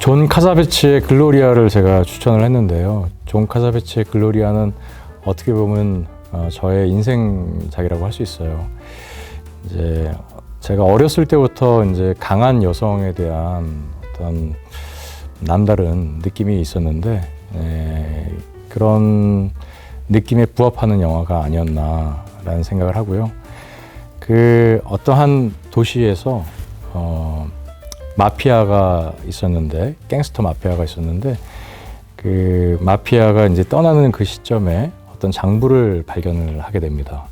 존 카사베치의 글로리아를 제가 추천을 했는데요. 존 카사베치의 글로리아는 어떻게 보면 어, 저의 인생작이라고 할 수 있어요. 이제 제가 어렸을 때부터 이제 강한 여성에 대한 어떤 남다른 느낌이 있었는데 에, 그런 느낌에 부합하는 영화가 아니었나라는 생각을 하고요. 그 어떠한 도시에서 어, 마피아가 있었는데 갱스터 마피아가 있었는데 그 마피아가 이제 떠나는 그 시점에 어떤 장부를 발견을 하게 됩니다.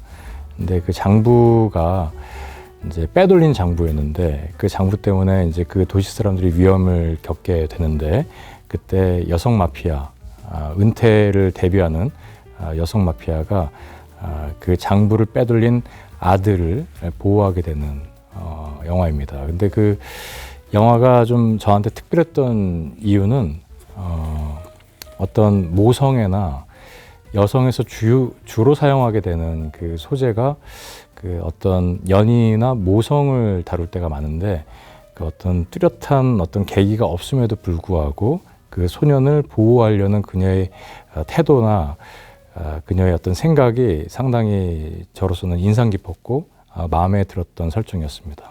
근데 그 장부가 이제 빼돌린 장부였는데 그 장부 때문에 이제 그 도시 사람들이 위험을 겪게 되는데 그때 여성 마피아 아, 은퇴를 대비하는 아, 여성 마피아가 아, 그 장부를 빼돌린 아들을 보호하게 되는 어, 영화입니다. 근데 그 영화가 좀 저한테 특별했던 이유는 어, 어떤 모성애나 여성에서 주, 주로 사용하게 되는 그 소재가 그 어떤 연인이나 모성을 다룰 때가 많은데 그 어떤 뚜렷한 어떤 계기가 없음에도 불구하고 그 소년을 보호하려는 그녀의 어, 태도나 어, 그녀의 어떤 생각이 상당히 저로서는 인상 깊었고 아, 마음에 들었던 설정이었습니다.